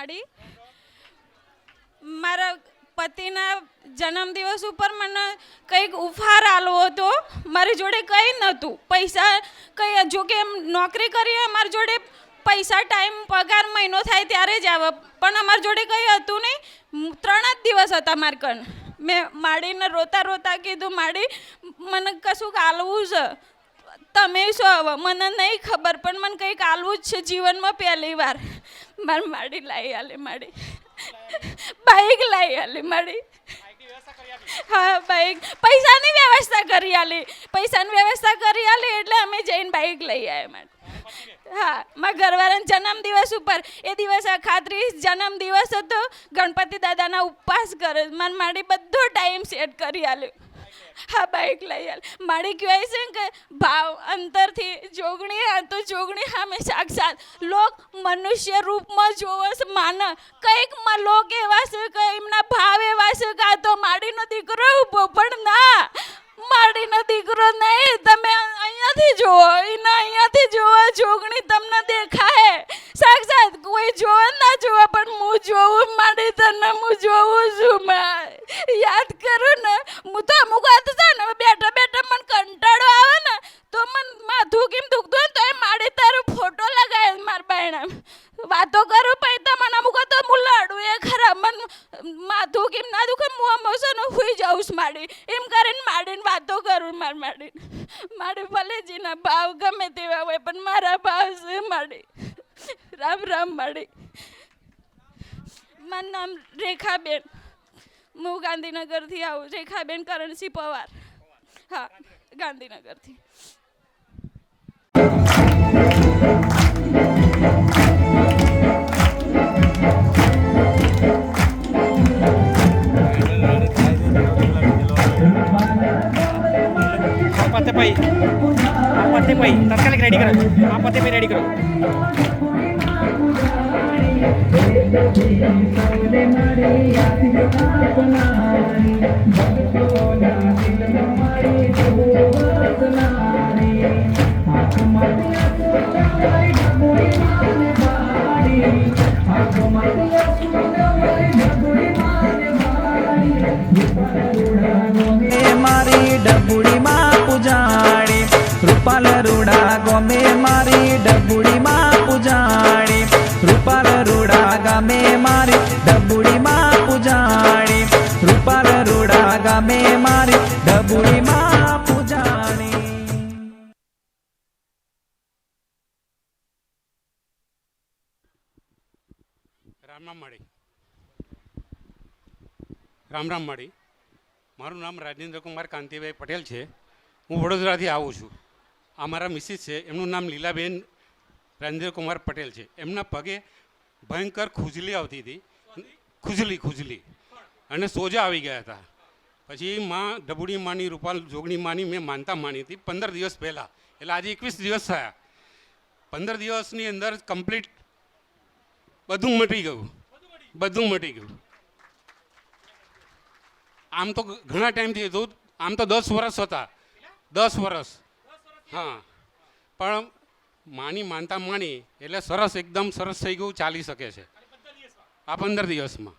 માડી મારા પતિના જન્મદિવસ ઉપર મને કંઈક ઉપહાર આલવો હતો. મારી જોડે કંઈ નહોતું. પૈસા કંઈ જો કે એમ નોકરી કરીએ મારી જોડે પૈસા ટાઈમ પગાર મહિનો થાય ત્યારે જ આવે. પણ અમારી જોડે કંઈ હતું નહીં. ત્રણ જ દિવસ હતા મારી કણ. મેં માડીને રોતા રોતા કીધું, માડી, મને કશુંક આલવું છે. તમે શું આવો મને નહીં ખબર, પણ મને કંઈક આલવું જ છે જીવનમાં પહેલી વાર. મારે માડી લાવી આલે માડી. બાઈક લાવી આલે માડી. હા, બાઈક. પૈસાની વ્યવસ્થા કરી આલી. પૈસાની વ્યવસ્થા કરી આલી એટલે અમે જઈને બાઈક લઈ આવ્યા માટે હા, મારા ઘરવાળાના જન્મદિવસ ઉપર. એ દિવસે ખાતરી જન્મદિવસ હતો. ગણપતિ દાદાના ઉપવાસ કરે મારી માડી બધો ટાઈમ સેટ કરી આલ્યો હા બાઈક લઈ આલ. માડી કહેવાય છે કે ભાવ અંતરથી જોગણી આ તો જોગણી સામે સાક્ષાત. લોક મનુષ્ય રૂપમાં જોવે છે, માન. કંઈકમાં લોક એવા છે કે એમના ભાવ એવા છે કે આ તો માડીનો દીકરો ઊભો પણ ના. માડીનો દીકરો નહીં, તમે અહીંયાથી જુઓ એને અહીંયાથી જુઓ, જોગણી તમને દેખાય. સાક્ષાત કોઈ જોવે ના જોવે પણ હું જોઉં માડી તને હું જોઉં છું મેં યાદ કરું ને, હું તો અમુક વાત છે ને, બેઠા બેઠા મને કંટાળો આવે ને તો મને માથું કેમ દુખતું તો એ માડી તારો ફોટો લગાવે મારા બાયણા વાતો કરું પછી તો મને અમુક તો હું લડું એ ખરા, મન માથું કેમ ના દુખે હું અમુક છે સુઈ જાઉં છું માડી એમ કરીને માડીને વાતો કરું માર માડી માડી ભલે જીના ભાવ ગમે તેવા હોય પણ મારા ભાવ છે માડી રામ રામ માડી મારું નામ રેખાબેન. હું ગાંધીનગરથી આવું, રેખાબેન કરણસિંહ પવાર. હા, ગાંધીનગરથી. પતે પૈ આ પત્તે પૈ તાત્કાલિક રેડી કરો. આ પત્તે પૈ રેડી કરો. મારી પૂજાણી રૂપાલ રૂડા ગમે મારી ડબુડીમાં પૂજાણી. રૂપાલ રૂડા ગમે મારી ડબુડીમાં પૂજાણી. રૂપાલ રૂડા ગમે મારી ડબુડીમાં પૂજાણી. રામ રામ માળી. રામ રામ માળી. મારું નામ રાજેન્દ્ર કુમાર કાંતિભાઈ પટેલ છે. હું વડોદરાથી આવું છું. આ મારા મિસિસ છે, એમનું નામ લીલાબેન રાજેન્દ્રકુમાર પટેલ છે. એમના પગે ભયંકર ખુજલી આવતી હતી. ખુજલી ખુજલી. અને સોજા આવી ગયા હતા. પછી માં ડબુડી માની, રૂપાલ જોગણી માની મેં માનતા માની હતી પંદર દિવસ પહેલાં. એટલે આજે એકવીસ દિવસ થયા. પંદર દિવસની અંદર કમ્પ્લીટ બધું મટી ગયું. બધું મટી ગયું. આમ તો ઘણા ટાઈમથી હતું. આમ તો દસ વર્ષ હતા. દસ વર્ષ હા. પણ માની માનતા માની એટલે સરસ એકદમ સરસ થઈ ગયું ચાલી શકે છે. આ પંદર દિવસમાં.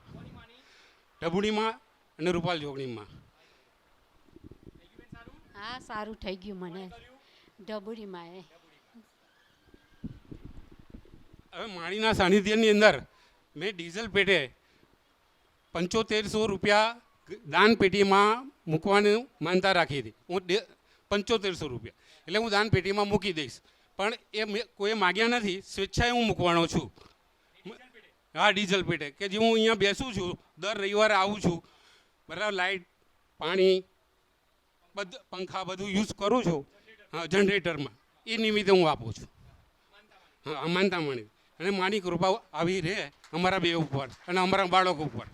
ડબુડીમાં અને રૂપાલ જોગણીમાં. હા સારું થઈ ગયું મને. ડબુડીમાં એ. હવે માણીના સાનિધ્યની અંદર મેં ડીઝલ પેટે પંચોતેરસો રૂપિયા દાન પેટીમાં મૂકવાની માનતા રાખી હતી. હું પંચોતેરસો રૂપિયા. એટલે હું દાન પેટીમાં મૂકી દઈશ. પણ એ કોઈ માગ્યા નથી, સ્વેચ્છાએ હું મૂકવાનો છું. હા, ડીઝલ પેટે. કે જે હું અહીંયા બેસું છું, દર રવિવારે આવું છું, બરાબર લાઇટ પાણી, બધું, પંખા બધું યુઝ કરું છું, હા, જનરેટરમાં. એ નિમિત્તે હું આપું છું. હા માનતા માની. અને માની કૃપા આવી રહે અમારા બે ઉપર અને અમારા બાળકો ઉપર.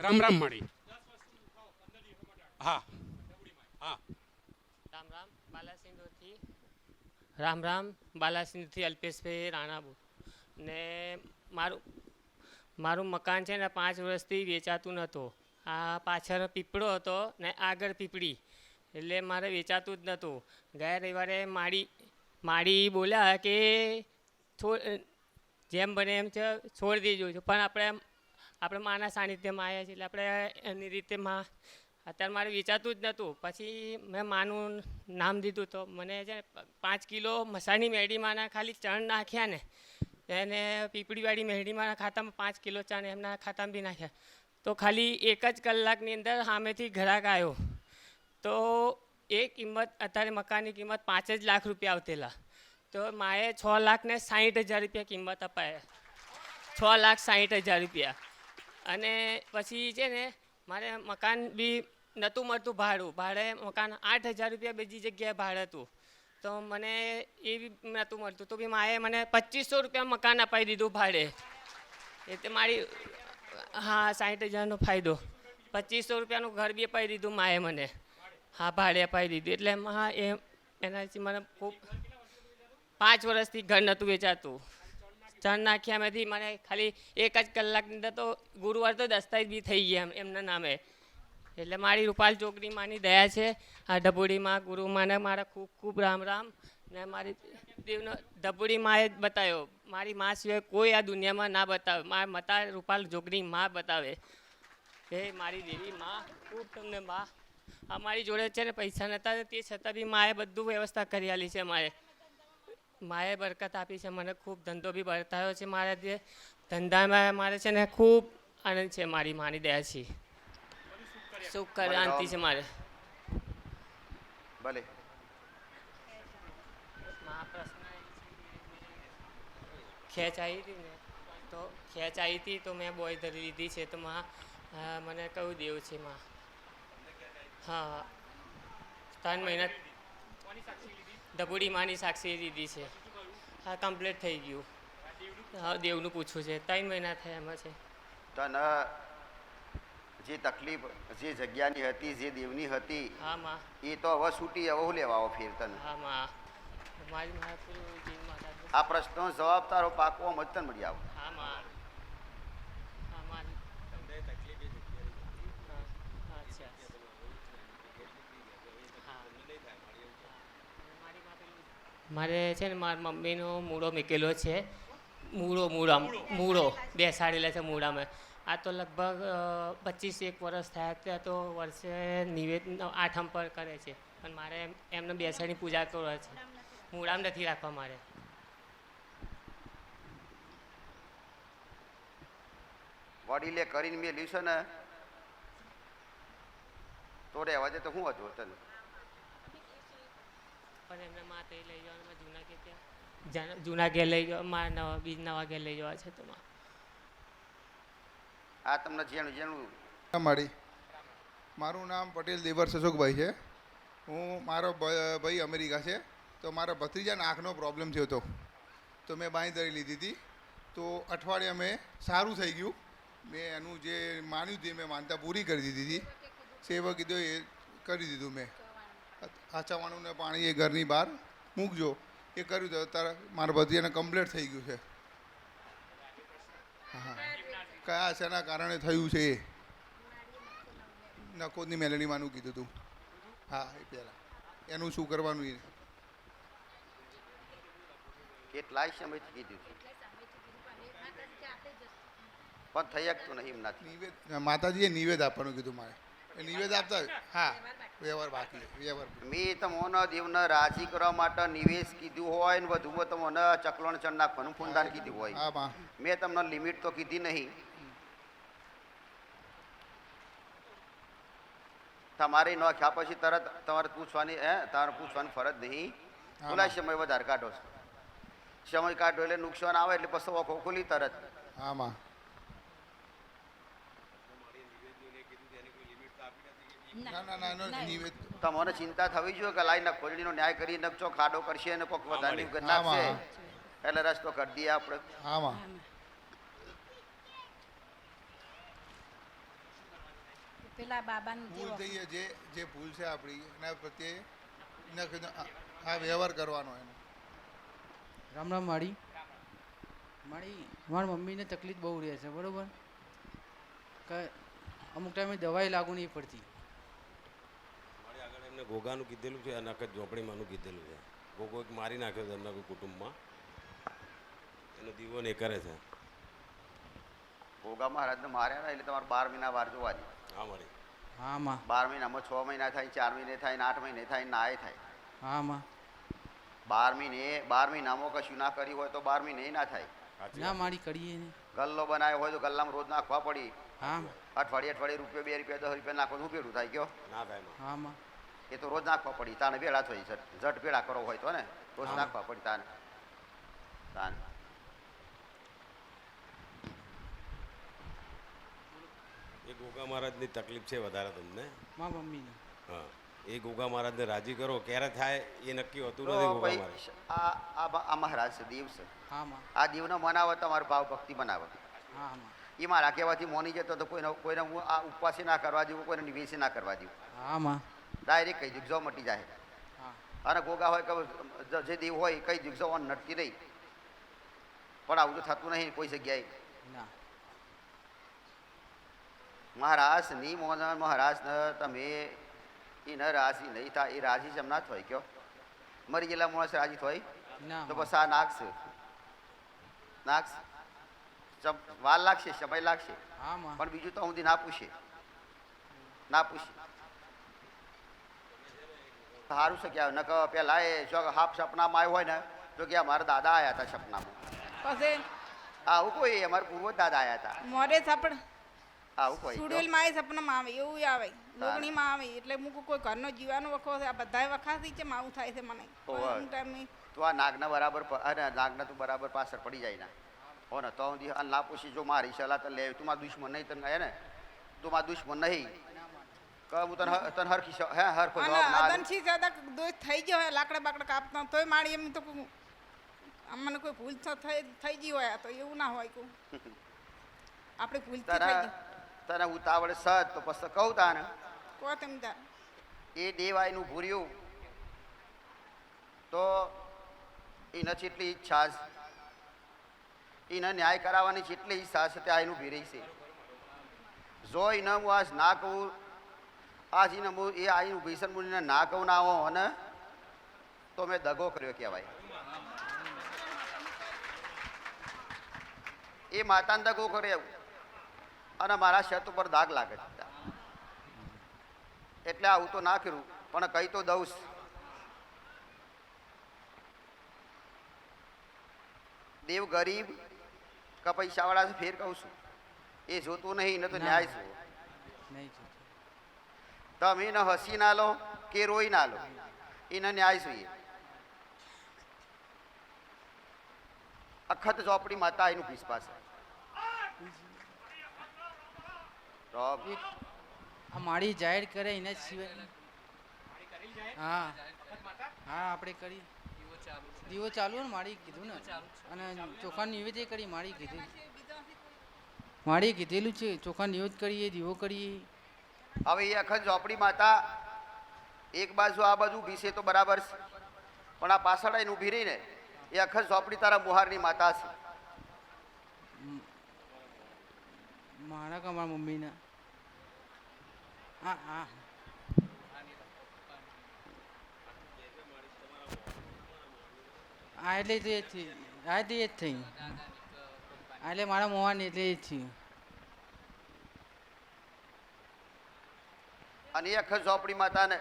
રામ રામ મળી હા. હા રામ રામ બાલાસિંધુથી રામ રામ, બાલાસિંહથી અલ્પેશભાઈ રાણાબુ. ને મારું મારું મકાન છે ને પાંચ વર્ષથી વેચાતું નહોતું. આ પાછળ પીપળો હતો ને આગળ પીપળી. એટલે મારે વેચાતું જ નહોતું. ગયા રવિવારે માડી માડી બોલ્યા કે જેમ બને એમ છે, છોડી દેજો. પણ આપણે આપણે માના સાનિધ્યમાં આવ્યા છીએ. એટલે આપણે એની રીતે માં અત્યારે મારે વિચારતું જ નહોતું પછી મેં માનું નામ દીધું તો મને છે પાંચ કિલો મસાની મેડીમાંના ખાલી ચણ નાખ્યા ને, એને પીપળીવાળી મેડીમાંના ખાતામાં પાંચ કિલો ચણ એમના ખાતામાં બી નાખ્યા. તો ખાલી એક જ કલાકની અંદર સામેથી ઘરાક આવ્યો. તો એ કિંમત, અત્યારે મકાનની કિંમત પાંચ જ લાખ રૂપિયા આવતેલા. તો માએ છ લાખને સાહીઠ હજાર રૂપિયા કિંમત અપાય. છ લાખ સાહીઠ હજાર રૂપિયા. અને પછી છે ને મારે મકાન બી નહોતું મળતું ભાડું. ભાડે મકાન આઠ હજાર રૂપિયા બીજી જગ્યાએ ભાડે હતું. તો મને એ બી નહોતું મળતું. તો બી માએ મને પચીસો રૂપિયા મકાન અપાવી દીધું ભાડે. એટલે મારી, હા, સાઠ હજારનો ફાયદો. પચીસો રૂપિયાનું ઘર બી અપાવી દીધું માએ મને. હા, ભાડે અપાવી દીધું. એટલે હા, એ, એનાથી મને ખૂબ પાંચ વર્ષથી ઘર નહોતું વેચાતું. ચણ નાખ્યામાંથી મને ખાલી એક જ કલાકની અંદર તો ગુરુવાર તો દસ્તાવેજ બી થઈ ગયા એમ- એમના નામે. એટલે મારી રૂપાલ ચોકડી માની દયા છે. આ ડબુડીમાં ગુરુમાને મારા ખૂબ ખૂબ રામ રામ. ને મારી દેવનો ડબુડી માએ બતાવ્યો, મારી મા સિવાય કોઈ આ દુનિયામાં ના બતાવે. મારા મતા રૂપાલ જોગરી માં બતાવે. હે મારી દેવી માં, ખૂબ તમને માં. અમારી જોડે છે ને પૈસા નહોતા તે છતાં બી માએ બધું વ્યવસ્થા કરી આલી છે મારે માએ બરકત આપી છે, મને ખૂબ ધંધો બી બરતાયો છે મારા જે ધંધામાં મારે છે ને ખૂબ આનંદ છે મારી માની દયાથી સુખ શાંતિ છે મારે. ભલે. ખેંચ આવી હતી ને તો ખેંચ આવી હતી તો મેં બોય ધરી લીધી છે તો માં મને કયું દેવું છે માં? હા ત્રણ મહિના ડબુડી માની સાક્ષી દીધી છે. હા કમ્પ્લીટ થઈ ગયું. હા દેવનું પૂછવું છે. ત્રણ મહિના થયા એમાં છે. તને જે તકલીફ જે જગ્યાની હતી જે દેવની હતી હા માં. એ તો હવે છૂટી હવે હું લેવા આવો ફેર તને? હા માં. મારી આ પ્રશ્નનો જવાબ તારો પાકો આમ તને મળી આવો. હા માં. હા માં હા, અચ્છા. હા. મારે છે ને મારા મમ્મીનો મૂળો મૂકેલો છે. મૂળો મૂળા. મૂળો. બેસાડેલા છે મૂળામાં. આ તો લગભગ પચીસ એક વર્ષ થયા ત્યાં તો વર્ષે નિવેદન આઠમ પર કરે છે. પણ મારે એમને બેસાડી પૂજા કરવા છે. મૂળામ નથી રાખવા મારે. વડીલે કરીને મેં છે ને તો રહેવા દે તો હું હતું તને. પણ એમને માતે લઈ જવાનું જૂના કે ત્યાં જૂના ઘેર લઈ જવા મારા નવા બીજ નવા ઘેર લઈ જવા છે તો માં. આ તમને જેનું જેનું. મારી મારું નામ પટેલ દેવર અશોકભાઈ છે. હું, મારો ભાઈ અમેરિકા છે. તો મારા ભત્રીજાને આંખનો પ્રોબ્લેમ થયો હતો. તો મેં બાંયધરી લીધી હતી. તો અઠવાડિયા મેં સારું થઈ ગયું. મેં એનું જે માન્યું હતું મેં માનતા પૂરી કરી દીધી હતી. સેવા કીધું એ કરી દીધું મેં. આચાવાણું ને પાણી એ ઘરની બહાર મૂકજો. એ કર્યું તો તારા, મારા ભત્રીજાને કમ્પ્લેટ થઈ ગયું છે. હા. કયા શેના કારણે થયું છે? નકોદની મેલડીમાંનું કીધું તું. હા એ પહેલાં. એનું શું કરવાનું એ? કેટલાય સમયથી કીધું છે. પણ થઈ શકતું નહીં એમનાથી નિવેદ માતાજીએ નિવેદ આપવાનું કીધું મારે. એ નિવેદ આપતા હા વ્યવહાર બાકી વ્યવહાર મેં તમને દેવને રાજી કરવા માટે નિવેશ કીધું હોય ને વધુમાં તમને ચકલણ ચણ નાખવાનું ફૂંદાન કીધું હોય. મેં તમને લિમિટ તો કીધી નહીં. તમારે નોખ્યા પછી તરત તમારે પૂછવાની હે તમારે પૂછવાની ફરજ નહીં. હા. સમય વધારે કાઢો છો. સમય કાઢો એટલે નુકસાન આવે એટલે પછી ઓખો ખુલી તરત. હા માં ના ના ના એનો નિવેદ તમારે ચિંતા થવી જોઈએ કે લાઈ ના ખોલડીનો ન્યાય કરી નકચો ખાડો કરશે અને કોક વધારે નાખશે એટલે રસ્તો કરી દઈએ આપણે. હા પેલા બાબાનું ભૂલ થઈએ થઈ જે જે ભૂલ છે આપણી એના પ્રત્યે આ- વ્યવહાર કરવાનો એનો. રામ રામ માળી. મારી મારી મમ્મીને તકલીફ બહુ રહે છે બરાબર? કે અમુક ટાઈમે દવાઈ લાગુ નહીં પડતી. મારી આગળ એમને ગોગાનું કીધેલું છે અને આખા ઝોપડીમાંનું કીધેલું છે. ગોગો એક મારી નાખ્યો છે એમના કોઈ કુટુંબમાં. એનો દીવો ને કરે છે. ગોગા મહારાજને માર્યા ને એટલે તમારે બાર મહિના વાર જોવા હા મળી હા બાર મહિનામાં છ મહિના થાય ચાર મહિને થાય ને આઠ મહિને થાય ને આય થાય. હા માં બાર મહિને બાર મહિનામાં કશું ના કર્યું હોય તો બાર મહિને ના થાય. ના. મારી કરીએ ગલ્લો બનાવ્યો હોય તો ગલ્લામાં રોજ નાખવા પડી. હા અઠવાડિયે અઠવાડિયે રૂપિયા બે રૂપિયા દસ રૂપિયા નાખો શું ભેડું થાય કયો ના થાયમાં હા એ તો રોજ નાખવા પડી. તાને ભેળા થઈ જટ જટ ભેળા કરો હોય તો ને. રોજ નાખવા પડી તાને તાને એ ગોગા મહારાજની તકલીફ છે વધારે તમને? મા મમ્મીને. હા. એ ગોગા મહારાજને રાજી કરો. ક્યારે થાય એ નક્કી હોતું નથી ગોગા મહારાજ. આ આ બ- આ મહારાજ છે દેવ છે. હા માં. આ દેવનો મનાવે તમારો ભાવ ભક્તિ બનાવે હા માં. એ મારા કહેવાથી મોની જતો તો કોઈને કોઈને હું આ ઉપવાસે ના કરવા દઉં કોઈને નિવેશે ના કરવા દઉં હા માં. ડાયરેક્ટ કહી દીધું જો મટી જાય. હા. અને ગોગા હોય કે જે દેવ હોય કઈ દીધું ઓન નડતી રહી. પણ આવું તો થતું નહીં કોઈ જગ્યાએ. ના. મહારાજની મોહન મહારાજ ન તમે એ ન રાજી નહીં થાય એ રાજી જેમ ના થાય કયો? મરી ગયેલા માણસ રાજી થાય તો બસ આ નાખશે નાખશે વાલ વાર લાગશે સમય લાગશે. પણ બીજું તો હું ના પૂછે. ના પૂછે. સારું છે કે નક પેલા એ જો હાફ સપનામાં આવ્યો હોય ને તો કે અમારા દાદા આવ્યા હતા સપનામાં. આવું કોઈ અમારા પૂર્વજ દાદા આવ્યા હતા. મોરે સપન આવું કોઈ સુડેલમાં સપનામાં આવે એવું આવે. લોગણીમાં આવે એટલે મૂકું કોઈ ઘરનો જીવાનો વખો છે આ બધાય વખાથી છે માવું થાય છે મને. તો આ નાગના બરાબર અરે નાગના તું બરાબર પાછળ પડી જાય ના. હો ને તો હું આ ના પૂછી જો મારી સલાહ તો લે તું મારા દુશ્મન નહીં તને હે ને? તું મારા દુશ્મન નહીં. કહે હું તને તને હરખી હે હરખો અને જવાબ ના આલું. જ્યાદા દોષ થઈ ગયો હોય લાકડા બાકડા કાપતા તોય મારી એમ તો મને કોઈ ભૂલ થઈ થઈ ગઈ હોય આ તો એવું ના હોય કહું. આપણે ભૂલ થઈ ગઈ તને ઉતાવળ સત તો પછી કહું તાને. કહો તમે તાર એ દેવાયનું ભૂર્યું. તો એને જેટલી ઈચ્છા એને ન્યાય કરાવવાની જેટલી ઈચ્છા છે તે એનું ભીરી છે જો એને હું આજ ના કહું આજ એને હું એ આઈનું ભીષણ મુનિને ના કહું ના આવો અને તો મેં દગો કર્યો કહેવાય. એ માતાને દગો કર્યો. અને મારા શત ઉપર દાગ લાગે છે. એટલે આવું તો ના કર્યું પણ કઈ તો દઉં દેવ ગરીબ કે પૈસાવાળા છે ફેર કહું છું. એ જોતું નહીં એને તો ન્યાય છે તમે એને હસી ના લો કે રોઈ ના લો. એને ન્યાય જોઈએ. અખત ઝોપડી માતા એનું પીસ પાસે. એક આ માળી જાહેર કરે એને સિવાય. હા. હા આપણે કરી. દીવો ચાલુ ને માળી કીધું ને. અને ચોખા નિવેદ કરી માળી કીધું. માળી કીધેલું છે ચોખા નિવેદ કરીએ દીવો કરીએ. હવે એ અખંડ ઝોપડી માતા એક બાજુ આ બાજુ ભીસે છે તો બરાબર છે. પણ આ પાછળ આવીને ઊભી રહી ને એ અખંડ ઝોપડી તારા મુહારની માતા છે. મારા કે મારા મમ્મીના? હા હા. આ એટલે એ જ થઈ આ એટલે એ જ થઈ એટલે મારા મોવાની એટલે એ જ થયું. અને એ અખંડ ઝોપડી માતાને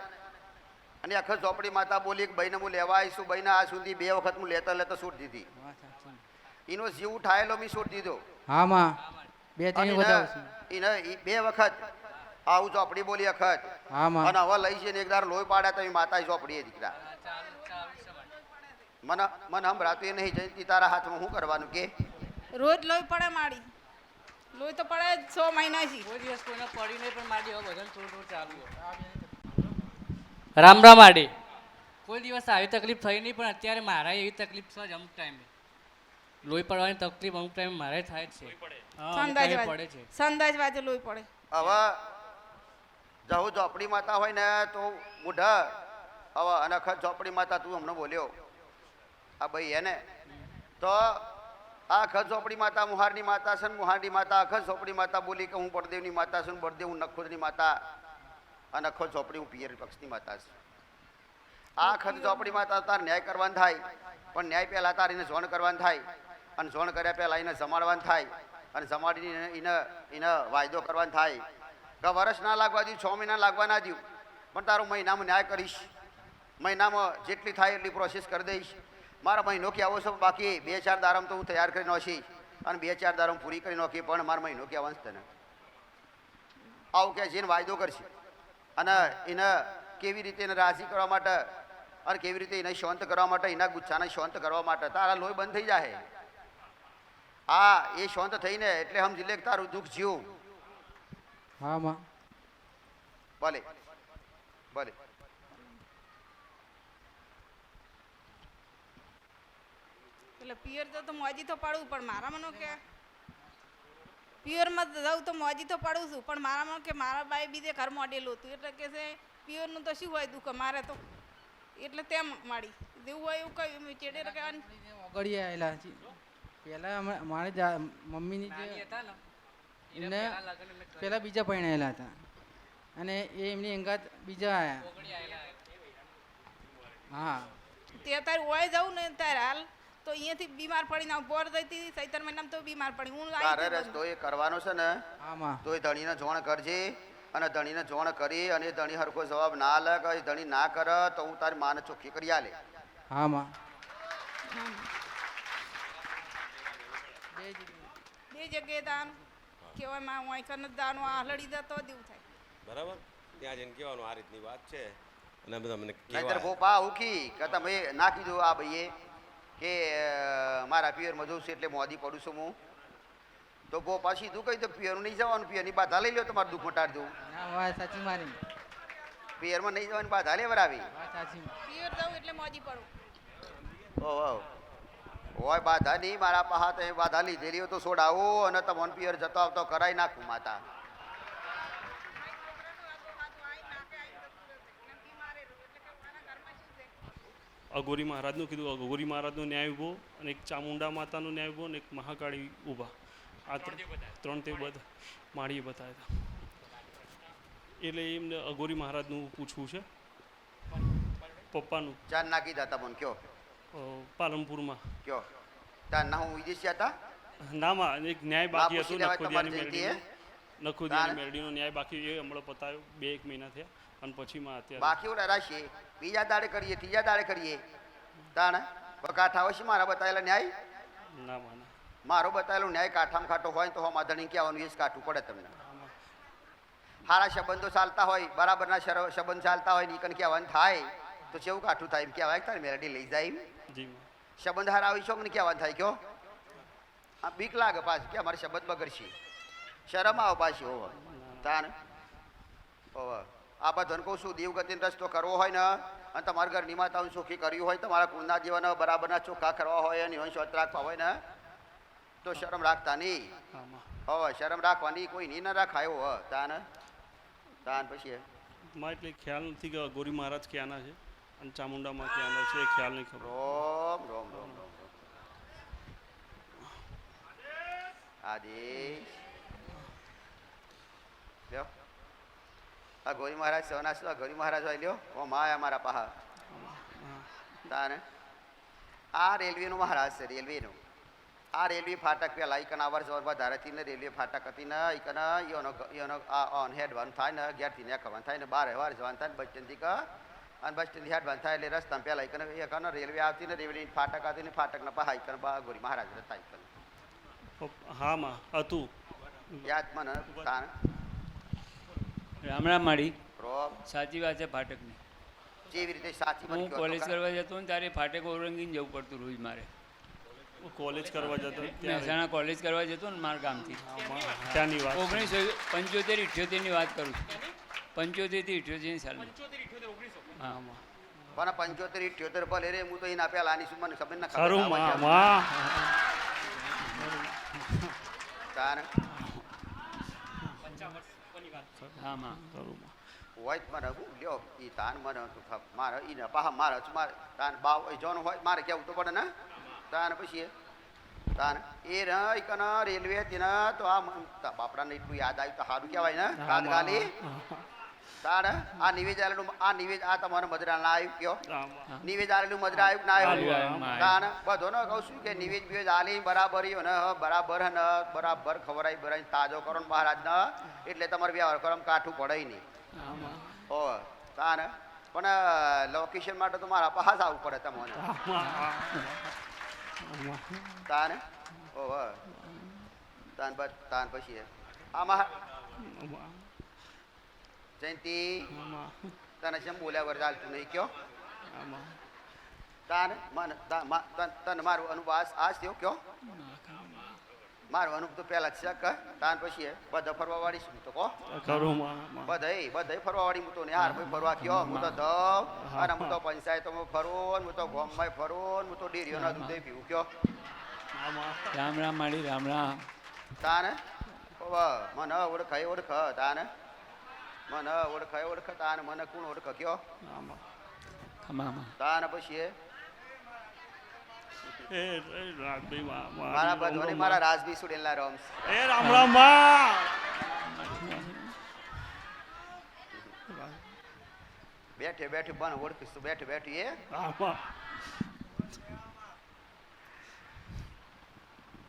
અને અખંડ ઝોપડી માતા બોલી ભાઈને હું લેવા આવીશું ભાઈને આ સુધી બે વખત હું લેતા લેતા છૂટ દીધી. એનો જીવ ઉઠાયેલો મેં છૂટ દીધો. હા માં. બે ત્રણ એને- બે વખત આવું ચોપડી બોલી અખત અને હવે લઈ જઈને એકદાર લોહી પાડ્યા તો માતા ચોપડી દીકરા. મને મને સંભળાતું એ નહીં જયંતિ તારા હાથમાં શું કરવાનું કે? રોજ લોહી પડે માડી. લોહી તો પડે જ સો મહિનાથી કોઈ દિવસ કોઈને પડી નહીં પણ માડી હવે ભજન થોડું થોડું ચાલુ રામ રામ આડી. કોઈ દિવસ આવી તકલીફ થઈ નહીં પણ અત્યારે મારા એવી તકલીફ છે જ અમુક ટાઈમે. લોહી પડવાની તકલીફ અમુક ટાઈમે મારે થાય છે. સંદાજ પડે છે. સંદાજ વાજે લોહી પડે. હવે જહુ ઝોપડી માતા હોય ને તો બુઢા હવે અને ખત ઝોપડી માતા તું હમણાં બોલ્યો. આ ભાઈ એને. તો આ ખત ઝોપડી માતા, મુહારની માતા છે મુહારની માતા અખત ઝોપડી માતા બોલી કે હું બળદેવની માતા છું બળદેવ હું નખોદની માતા. અને અખત ઝોપડી હું પિયર પક્ષની માતા છું. આ ખત ઝોપડી માતા તાર ન્યાય કરવાનું થાય. પણ ન્યાય પહેલાં તાર એને જોણ કરવાનું થાય. અને જોણ કર્યા પહેલાં એને જમાડવાનું થાય. અને જમાડીને એને એને વાયદો કરવાનો થાય. કે વર્ષ ના લાગવા દઉં છ મહિના લાગવા ના દઉં પણ તારો મહિનામાં ન્યાય કરીશ. મહિનામાં જેટલી થાય એટલી પ્રોસેસ કરી દઈશ. મારા મહિનો કે આવો છો, બાકી બે ચાર દારામ તો હું તૈયાર કરી નાખીશ. અને બે ચાર દારામ પૂરી કરી નાખી પણ મારો મહિનો કે આવવાનું તને. આવું કે જેને વાયદો કરશે. અને એને કેવી રીતે એને રાજી કરવા માટે અને કેવી રીતે એને શાંત કરવા માટે, એના ગુચ્છાને શાંત કરવા માટે. તારા લોહી બંધ થઈ જાય હા એ શાંત થઈને એટલે સમજી લે તારું દુઃખ જીવ. હા માં. ભલે. ભલે. એટલે પિયર તો તો મોજી તો પાડવું પણ મારા મનો કે. પિયરમાં જાઉં તો મોજી તો પાડું છું પણ મારા મનો કે મારા બાઈ બીજે ઘર મોડેલું હતું. એટલે કે છે પિયરનું તો શું હોય દુઃખ? મારે તો એટલે તેમ માડી. જેવું હોય એવું કહ્યું ચેડે કહેવાનું ઓગળી આવેલા છે પહેલાં મારે મમ્મીની જે હતા ને. એમને પહેલાં બીજા પરણાયેલા હતા. અને એ એમની અંગાત બીજા આવ્યા હા. તે અત્યારે હોય જાઉં ને તારે હાલ તો અહીંયાથી બીમાર પડીને આવું બોર જતી સૈતર મહિનામાં તો બીમાર પડી. હું તારે રસ્તો એ કરવાનો છે ને આમાં. તો એ ધણીને જોણ કરજે અને ધણીને જોણ કરી અને ધણી હરખો જવાબ ના લે કે ધણી ના કરે તો હું તારી માને ચોખ્ખી કરી આલે. હા માં બે જગ્યાએ દાન. કહેવાયમાં હું કન દાનો આ હલડી તો દેવું થાય. બરાબર? ત્યાં જઈને કહેવાનું આ રીતની વાત છે. અને બધા મને નહીતર ભોપા ઉખી કે તમે ના દો આ ભાઈએ. કે મારા પિયરમાં જોઉં છે એટલે મોદી પડું છું હું. તો ભોપા સીધું કહી દો પિયર નહીં જવાનું પિયરની બાધા લઈ લો તમારું દુઃખ મટાડી દઉં. વાત સાચી મારી પિયરમાં નહીં જવાની બાધા લેવર આવી સાચી. પિયર દઉં એટલે મોદી પડું. ઓહો હોય બાધા નહીં મારા પાહા તો બાધા લીધેલી હોય તો છોડાવો અને તમને પિયર જતો આવતો કરાવી નાખું માતા. અઘોરી મહારાજનું કીધું અઘોરી મહારાજનો ન્યાય ઊભો અને એક ચામુંડા માતાનો ન્યાય ઊભો અને એક મહાકાળી ઊભા આ ત્રણ ત્રણ તે બધા માળીએ બતાવ્યા હતા એટલે એમને અઘોરી મહારાજનું પૂછવું છે. પપ્પાનું. ચાર નાખી જતા મને કયો? પાલનપુરમાં. કયો? ત્યાં ના હું વિદેશી હતા? નામાં એક ન્યાય બાકી પૂછી હતું નખોદિયાની? મેરડીનો. નખોદિયાની મેરડીનો ન્યાય બાકી એ હમણાં પતાવ્યો બે એક મહિના થયા અને પછીમાં અત્યારે. બાકી ઓલા રાશિ બીજા દાડે કરીએ ત્રીજા દાડે કરીએ. તાણ? કાઠા હોય છે મારા બતાવેલા ન્યાય? ના માના. મારો બતાવેલો ન્યાય કાઠામાં ખાટો હોય તો હો માધણી કહેવાનું એ જ કાઠું પડે તમને. સારા સંબંધો ચાલતા હોય બરાબરના સંબંધ ચાલતા હોય નીકળ કહેવાનું થાય. તો કેવું કાઠું થાય એમ કે તારે મેરડી લઈ જાય જી. સંબંધ હારા આવી છો ને કહેવાનું થાય કયો? આ બીક લાગે પાછું કે અમારે શબ્દ બગડશે. શરમ આવો પાછી ઓવ તાન ઓવ આ બધાને કહું છું દેવગતિનો રસ્તો કરવો હોય ને અને તમારા ઘરની માતાનું સુખી કર્યું હોય તમારા કુળના જીવન બરાબરના ચોખ્ખા કરવા હોય અને વંશ રાખવા હોય ને તો શરમ રાખતા નહીં. હવે શરમ રાખવાની કોઈ નહીં ના રાખાયો હો તાન તાન પછી. મારે એટલે ખ્યાલ નથી કે ગોરી મહારાજ ક્યાંના છે. અને ચામુંડામાં ક્યાંના છે, એ ખ્યાલ નહીં ખબર. રોમ રોમ રોમ રોમ આદેશ. આ ગોરી મહારાજ સવના શું ગોરી મહારાજ હોય, લ્યો. ઓ માયા મારા પાહા તાને. આ રેલવેનું મહારાજ છે, રેલવેનું. આ રેલવે ફાટક પહેલાં ઈકન આવર જવર વધારે થી ને રેલવે ફાટક હતી ને ઈકન યોનો યોનો આ ઓન હેડવાનું થાય ને, ઘેરથી નીકળવાનું થાય ને બાર વાર જવાનું થાય ને બચ્ચનથી ક અને બસ સ્ટેન્ડ બંધ થાય એટલે રસ્તામાં પહેલાં ઈકન એકન રેલવે આવતી ને રેલવેની ફાટક આવતી ને ફાટકના પહા ઈકન બા ગોરી મહારાજ રતા હા માં હતું. યાદ મને તાન રામ રામ માડી સાચી વાત છે ફાટકની. જેવી રીતે સાચી હું કોલેજ કરવા જતો ને ત્યારે ફાટક ઓરંગીને જવું પડતું રોજ મારે. કોલેજ કરવા જતો મહેસાણા કોલેજ કરવા જતો ને મારા ગામથી. ત્યાંની વાત. ઓગણીસો પંચોતેર ઇઠ્યોતેરની વાત કરું છું. પંચોતેરથી ઇઠ્યોતેરની સાલની. પણ પંચોતેર ઇઠ્યોતેર ભલે રે હું તો એના પેલા આની શું મને ખબર ના ખરું ખબરમાં માં તાન હા માં. ખરું માં. હોય તો હું લ્યો ઈ તાન મને મારે ઈ ને પાહા મારે મારે. તાન બાવ એ જોન હોય મારે કેવું તો પડે ને? તાન પછી તાન એ રઈ કન રેલવે હતી ને તો આ મ- બાપડાને એટલું યાદ આવ્યું તો સારું કહેવાય ને તાત્કાલિક તાણ આ નિવેદ આલેલું આ નિવેદ આ તમારે મદરા ના આવ્યું કયો? નિવેદ આલેલું મદરા આવ્યું ના આવ્યું, આવ્યું. બધો ને કહું છું કે નિવેદ બિવેદ આલી બરાબર ને બરાબર ને બરાબર ખવડાવી બરાઈ તાજો કરો ને મહારાજ ને એટલે તમારે વ્યવહાર કરો કાઠું પડે નહીં. ઓ તાણ પણ લોકેશન માટે તો મારા પાસ આવવું પડે તમને. તાને ઓ તાન તાન પછી જયંતિ. તને જેમ બોલ્યા વર ચાલતું નહીં કયો? તાન મન તા- મા- તન- તને મારું અનુવાસ આ થયો કયો? મારું અનુભવ તો પહેલા જ છે કે તાન પછી બધા ફરવા વાળી છું તો કહો? બધા બધાય બધાય ફરવા વાળી હું તો નિહાર ભાઈ ફરવા કયો? હું તો દવ અને હું. તો પંચાયતોમાં ફરું ને હું તો ગામમાં ફરું ને હું. તો ડેરીઓના દૂધે પીવું કયો? રામ રામ માળી રામ રામ. તાને ઓવ મને ઓળખાય ઓળખ તાને. મને ઓળખાય ઓળખ તાન મને કોણ ઓળખ કયો? તાન પછી મારા બધોને મારા રાજબી સુડેલા રમ્સ એ રામ રામ બેઠે બેઠે બન ઓળખીશું બેઠે બેઠી એ?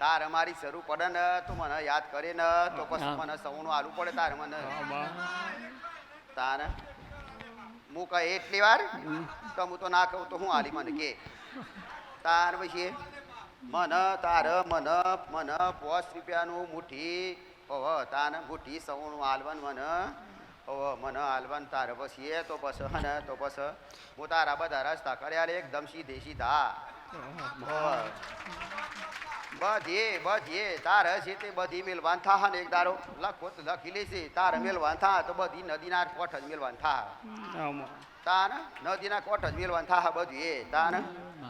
તાર અમારી શરૂ પડે ને તો મને યાદ કરે ને તો પછી મને સૌનું આલું પડે તાર મને. તાર. હું કહે એટલી વાર? તો હું તો ના કહું તો હું આલી મને કે. તાર પછી મન તાર મન મન પોસ રૂપિયાનું મુઠ્ઠી. ઓહ તાર મુઠ્ઠી સૌનું આલવન મન. ઓહ મન આલવન તાર પછી તો બસ હને તો બસ હું તારા બધા રસ્તા કર્યા એકદમ સીધે સીધા. બધી બધી. તાર હશે તે બધી મેલવાન થા ને એક દારો. લખો તો લખી લેશે. તાર મેલવાન થા તો બધી નદીના કોઠ જ મેલવાન થા. તાર નદીના કોઠ જ મેલવાન થા બધું. એ તાન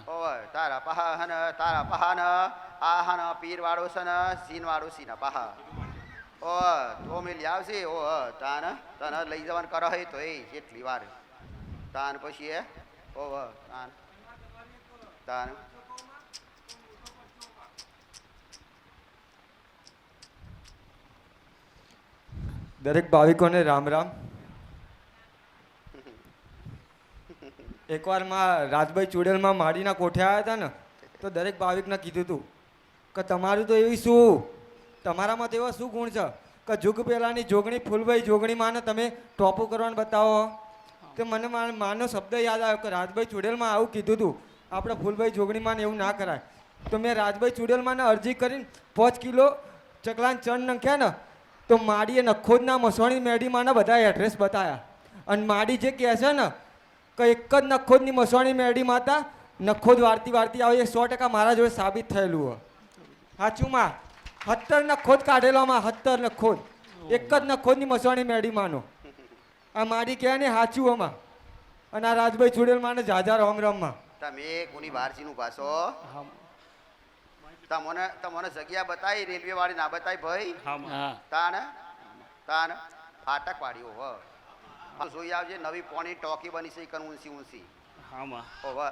ઓય તારા પહા હન તારા પહા આહન પીર વાળો છે ને સીન વાળો સીના પહા ઓ તો મેલી આવશે. ઓ તાન તને લઈ જવાનું કરો હે તો એ જેટલી વાર. તાન પછી એ ઓ તાન તાન દરેક ભાવિકોને રામ રામ. એકવારમાં રાજભાઈ ચુડેલમાં માડીના કોઠે આવ્યા હતા ને, તો દરેક ભાવિકને કીધું હતું કે તમારું તો એવી શું? તમારામાં તો એવા શું ગુણ છે? કે જુગ પહેલાંની જોગણી ફૂલભાઈ જોગણી માને તમે ટોપો કરવાનું બતાવો. તો મને માનો શબ્દ યાદ આવ્યો કે રાજભાઈ ચુડેલમાં આવું કીધું હતું આપણે ફૂલભાઈ જોગણીમાં એવું ના કરાય. તો મેં રાજભાઈ ચુડેલમાને અરજી કરીને પાંચ કિલો ચકલાન ચણ નાખ્યા ને તો માડીએ નખોદના મસવાણી મેડીમાંના બધા એડ્રેસ બતાવ્યા અને માડી જે કહે છે ને કે એક જ નખોદની મસવાણી મેડીમાં હતા નખોદ વારતી વારતી આવે એ સો ટકા મારા જોડે સાબિત થયેલું હોય. સાચું માં? સત્તર નખોદ કાઢેલોમાં સત્તર નખોદ એક જ નખોદની મસવાણી મેડીમાંનો. આ માડી કહે ને સાચું આમાં. અને આ રાજભાઈ ચુડેલ માને જાજા રોમ રમમાં તમે કોની બહારજીનું પાછો તમને તમને જગ્યા બતાવી રેલવે વાળી ના બતાવી ભાઈ હા તાને તાન ફાટક વાળીઓ હ. જોઈ આવજે નવી પોણી ટોકી બની છે કન ઊંસી ઊંસી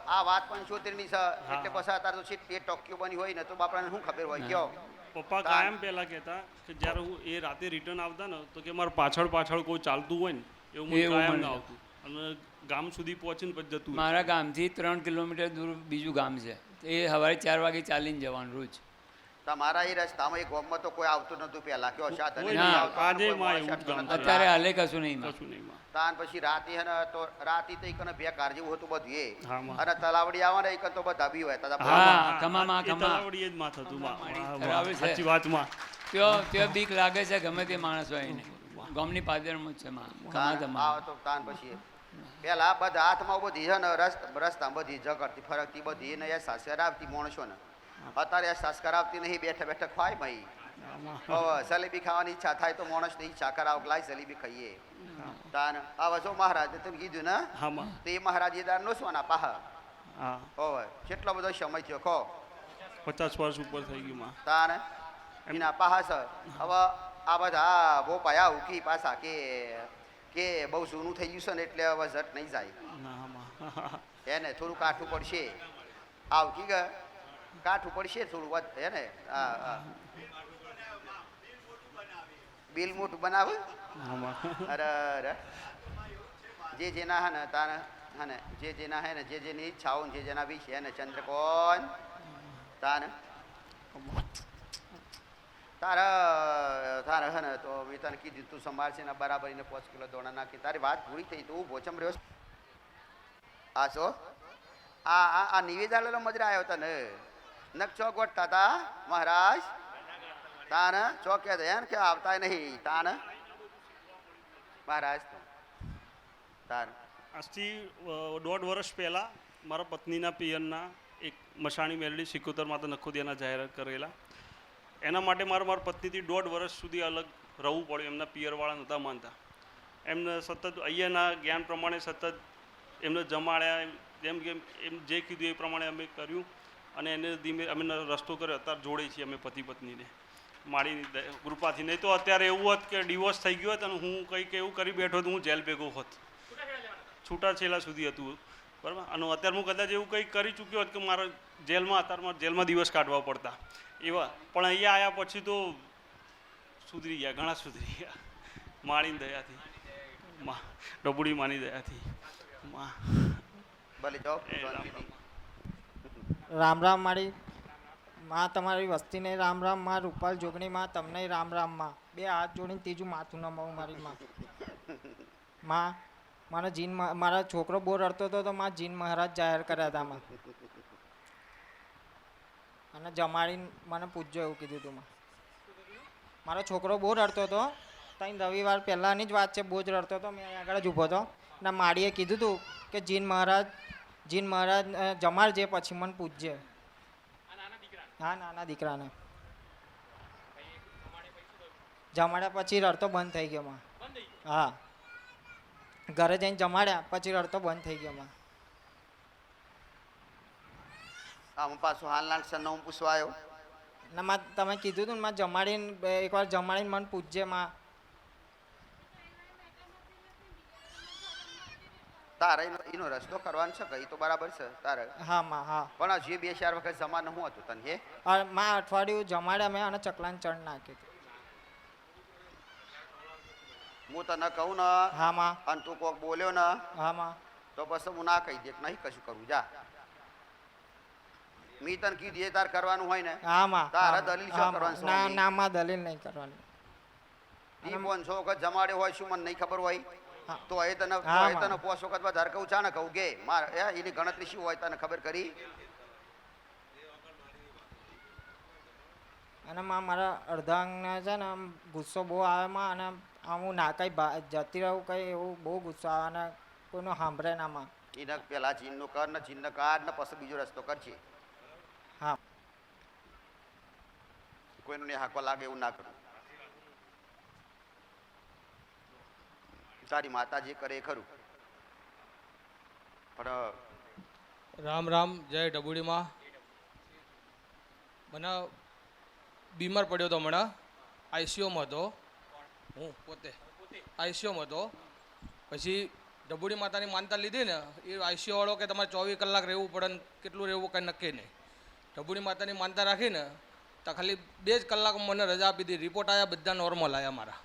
આ વાત પંચોતેરની છે એટલે પછી અત્યારે તો છે તે ટોકીઓ બની હોય ને તો બાપડાને શું ખબર હોય કયો? પપ્પા કાયમ પહેલા કહેતા કે જ્યારે હું એ રાતે રિટર્ન આવતા ને તો કે મારે પાછળ પાછળ કોઈ ચાલતું હોય ને એવું મને કાયમ ના આવતું. અને ગામ સુધી પહોંચીને પછી જતું મારા ગામથી ત્રણ કિલોમીટર દૂર બીજું ગામ છે. એ સવારે ચાર વાગે ચાલીને જવાનું રોજ. તમારા એ રસ્તામાં એક ગામમાં તો કોઈ આવતું નતું પેલા કયો માં. છે. અત્યારે હાલે કશું નહીં કશું નહીં તાન પછી રાતે હે ને તો રાતે તો એકને બે કાર જેવું હતું બધું એ. અને તલાવડી આવે ને એક તો બધા બી હોય તદા હા ખમામાં એ કમા તલાવડી જ માં થતું માં. સાચી વાતમાં ત્યાં ત્યાં બીક લાગે છે ગમે તે માણસ હોય ને ગામની પાદરમાં છે માં. કમા તમા તો તાન પછી પેલા બધા હાથમાં બધી છે ને રસ્તા બધી ઝઘડતી ફરકતી બધી એને એ સાસકાર આવતી માણસો ને. અત્યારે એ સાસકાર આવતી નહીં બેઠા બેઠા ખવાય ભાઈ. હવે જલેબી ખાવાની ઈચ્છા થાય તો માણસની ઈચ્છા કરાવ લાય જલેબી ખાઈએ. તાન આવા જો મહારાજ તમે કીધું ને તો એ મહારાજ એ દાર નો સોના પાહા. હવે કેટલો બધો સમય થયો ખો. પચાસ વર્ષ ઉપર થઈ ગયું તાન એના પાહા સર હવે આ બધા બહુ પાયા ઉકી પાછા કે કે બહુ જૂનું થઈ ગયું છે ને એટલે હવે ઝટ નહીં જાય. એને થોડું કાઠું પડશે. આવ કી ગ? કાઠું પડશે થોડું વધ હે ને? બિલ મોટું બનાવે? અરે અરે. જે જેના હે ને તારે હે ને જે જેના હે ને જે જેની ઈચ્છાઓ જે જેના વિશે હે ને ચંદ્રકોણ તારે તારા તારા રહે ને, તો મેં તને કીધું, તું સંભાળશે ને બરાબરીને પાંચ કિલો દોણા નાખી. તારી વાત પૂરી થઈ, તું ભોચમ રહ્યો આ છો આ આ આ નિવેદાલેલો મજરા આવ્યો તને. નક ચોક ગોઠતા તા, મહારાજ? તાન ચોકે એમ કે આવતા નહીં, તાન? મહારાજ, તો તાન આજથી દોઢ વર્ષ પહેલાં મારા પત્નીના પિયરના એક મશાણી મેલડી સિકોતર માતા નખોદિયાના જાહેરાત કરેલા. એના માટે મારે મારા પત્નીથી દોઢ વર્ષ સુધી અલગ રહેવું પડ્યું. એમના પિયરવાળા નહોતા માનતા. એમને સતત અહીંયાના જ્ઞાન પ્રમાણે સતત એમને જમાડ્યા જેમ કે એમ જે કીધું એ પ્રમાણે અમે કર્યું અને એને ધીમે અમે રસ્તો કર્યો. અત્યારે જોડે છીએ અમે પતિ પત્નીને. મારી કૃપાથી. નહીં તો અત્યારે એવું હોત કે ડિવોર્સ થઈ ગયો હોત અને હું કંઈક એવું કરી બેઠો તો હું જેલ ભેગો હોત. છૂટાછેલા સુધી હતું. બરાબર? અને અત્યારે હું કદાચ એવું કંઈક કરી ચૂક્યો હોત કે મારા જેલમાં અત્યારમાં જેલમાં દિવસ કાઢવા પડતા. એવા. પણ અહીંયા આવ્યા પછી તો સુધરી ગયા ઘણા સુધરી ગયા. માળીની દયાથી. મા ડબુડી માની દયાથી. મા. ભલે રામ રામ મારી. માં તમારી વસ્તીને રામ રામમાં રૂપાલ જોગણી માં તમને રામ રામમાં. બે હાથ જોડીને ત્રીજું માથું નમાવું મારી માં. માં. મારા જીન મારો મારા છોકરો બહુ રડતો હતો તો માં જીન મહારાજ જાહેર કર્યા હતા માં અને જમાડીને મને પૂછજો એવું કીધું તું મારો છોકરો બહુ રડતો હતો ત્યાં રવિવાર પહેલાંની જ વાત છે બહુ જ રડતો હતો, મેં આગળ જ ઊભો હતો. અને માડીએ કીધું હતું કે જીન મહારાજ જીન મહારાજ જમાડજે પછી મને પૂછજે હા, નાના દીકરાને. જમાડ્યા પછી રડતો બંધ થઈ ગયો હા. ઘરે જઈને જમાડ્યા પછી રડતો બંધ થઈ ગયો માં આમ પાછું હાલના સન્નો પૂછવા આવ્યો. ના માં તમે કીધું હતું ને માં જમાડીને એકવાર જમાડીને મને પૂછજે માં તારે એનો રસ્તો કરવાનો છે કઈ તો બરાબર છે તારે. હા માં હા. પણ હજી બે ચાર વખત જમાનું શું હતું તને હે? માં અઠવાડિયું જમાડ્યા મેં અને ચકલાને ચણ નાખ્યું. હું તને કહું ને હા માં. અને તું કોક બોલ્યો ને હા માં. તો પછી હું ના કહી દેખ નહીં કશું કરું. જા. મી તને કીધી તાર કરવાનું હોય ને. હા માં. તારે દલીલ શું. કરવાનું ના ના માં દલીલ નહીં કરવાની. ઈ પાંચસો વખત જમાડ્યો હોય શું મને નહીં ખબર હોય. તો એ તને એ તને પોસ વખત વધારે કહું ચા ને કહું? કે માર એ એની ગણતરી શું હોય તને ખબર કરી? અને માં મારા અર્ધાંગને છે ને ગુસ્સો બહુ આવે માં અને આમ હું ના કઈ બા- જતી રહું કંઈ એવું બહુ ગુસ્સો આવે અને કોઈનું સાંભળે ના માં એને પેલા ચીનનું કર ને ચીનને કાઢ ને પછી બીજો રસ્તો કરજે. હા. કોઈનું ને હાંકવા લાગે એવું ના કરું. તારી માતા જે કરે એ ખરું. પણ રામ રામ જય ડબુડીમાં. મને બીમાર પડ્યો હતો હમણાં. આઈસીયુમાં હતો. હું પોતે. આઈસીયુમાં હતો. પછી ડબુડી માતાની માનતા લીધી ને એ આઈસીયુવાળો કે તમારે ચોવીસ કલાક રહેવું પડે ને કેટલું રહેવું કંઈ નક્કી નહીં. ડબુડી માતાની માનતા રાખીને તો ખાલી બે જ કલાક મને રજા આપી દીધી. રિપોર્ટ આવ્યા બધા નોર્મલ આવ્યા મારા.